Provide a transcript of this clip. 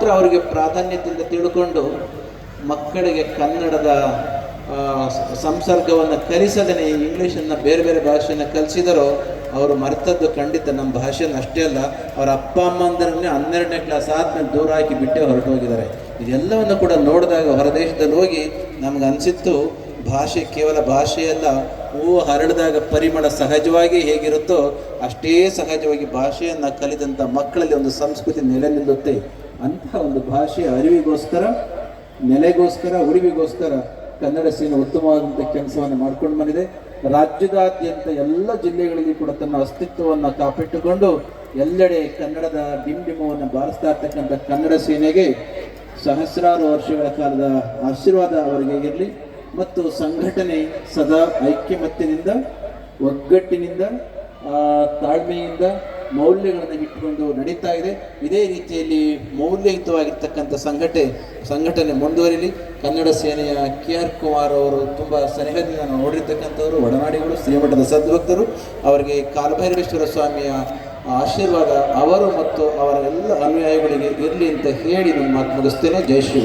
ಮಾತ್ರ ಅವರಿಗೆ ಪ್ರಾಧಾನ್ಯತೆಯಿಂದ ತಿಳ್ಕೊಂಡು ಮಕ್ಕಳಿಗೆ ಕನ್ನಡದ ಸಂಸರ್ಗವನ್ನು ಕಲಿಸದೇ ಇಂಗ್ಲೀಷನ್ನು ಬೇರೆ ಬೇರೆ ಭಾಷೆಯನ್ನು ಕಲಿಸಿದರೋ ಅವರು ಮರೆತದ್ದು ಖಂಡಿತ ನಮ್ಮ ಭಾಷೆಯನ್ನು ಅಷ್ಟೇ ಅಲ್ಲ, ಅವರ ಅಪ್ಪ ಅಮ್ಮಂದರನ್ನೇ ಹನ್ನೆರಡನೇ ಕ್ಲಾಸ್ ಆದಮೇಲೆ ದೂರ ಹಾಕಿ ಬಿಟ್ಟೆ ಹೊರಟೋಗಿದ್ದಾರೆ. ಇದೆಲ್ಲವನ್ನು ಕೂಡ ನೋಡಿದಾಗ ಹೊರದೇಶದಲ್ಲಿ ಹೋಗಿ ನಮ್ಗೆ ಅನಿಸಿತ್ತು, ಭಾಷೆ ಕೇವಲ ಭಾಷೆಯಲ್ಲ ಹೂವು ಹರಡಿದಾಗ ಪರಿಮಳ ಸಹಜವಾಗಿ ಹೇಗಿರುತ್ತೋ ಅಷ್ಟೇ ಸಹಜವಾಗಿ ಭಾಷೆಯನ್ನು ಕಲಿತಂಥ ಮಕ್ಕಳಲ್ಲಿ ಒಂದು ಸಂಸ್ಕೃತಿ ನೆಲೆ ನಿಲ್ಲುತ್ತೆ ಅಂತಹ ಒಂದು ಭಾಷೆಯ ಅರಿವಿಗೋಸ್ಕರ, ನೆಲೆಗೋಸ್ಕರ ಉಳಿವಿಗೋಸ್ಕರ ಕನ್ನಡ ಸೇನೆ ಉತ್ತಮವಾದಂಥ ಕೆಲಸವನ್ನು ಮಾಡ್ಕೊಂಡು ಬಂದಿದೆ. ರಾಜ್ಯದಾದ್ಯಂತ ಎಲ್ಲ ಜಿಲ್ಲೆಗಳಲ್ಲಿ ಕೂಡ ತನ್ನ ಅಸ್ತಿತ್ವವನ್ನು ಕಾಪಿಟ್ಟುಕೊಂಡು ಎಲ್ಲೆಡೆ ಕನ್ನಡದ ಬಿಂಬಿಂಬವನ್ನು ಬಾರಿಸ್ತಾ ಇರ್ತಕ್ಕಂಥ ಕನ್ನಡ ಸೇನೆಗೆ ಸಹಸ್ರಾರು ವರ್ಷಗಳ ಕಾಲದ ಆಶೀರ್ವಾದ ಅವರಿಗೆ ಇರಲಿ. ಮತ್ತು ಸಂಘಟನೆ ಸದಾ ಐಕ್ಯಮತ್ಯದಿಂದ, ಒಗ್ಗಟ್ಟಿನಿಂದ ತಾಳ್ಮೆಯಿಂದ ಮೌಲ್ಯಗಳನ್ನು ಇಟ್ಟುಕೊಂಡು ನಡೀತಾ ಇದೆ. ಇದೇ ರೀತಿಯಲ್ಲಿ ಮೌಲ್ಯಯುತವಾಗಿರ್ತಕ್ಕಂಥ ಸಂಘಟನೆ ಸಂಘಟನೆ ಮುಂದುವರಿಲಿ. ಕನ್ನಡ ಸೇನೆಯ ಕೆ ಆರ್ ಕುಮಾರ್ ಅವರು ತುಂಬ ಸನಿಹದಿಂದ ನಾವು ನೋಡಿರ್ತಕ್ಕಂಥವ್ರು, ಒಡನಾಡಿಗಳು ಶ್ರೀಮಠದ ಸದ್ಭಕ್ತರು. ಅವರಿಗೆ ಕಾಲಭೈರವೇಶ್ವರ ಸ್ವಾಮಿಯ ಆಶೀರ್ವಾದ, ಅವರು ಮತ್ತು ಅವರ ಎಲ್ಲ ಅನುಯಾಯಿಗಳಿಗೆ ಇರಲಿ ಅಂತ ಹೇಳಿ ನನ್ನ ಮಾತು ಮುಗಿಸ್ತೇನೆ. ಜೈ ಶ್ರೀ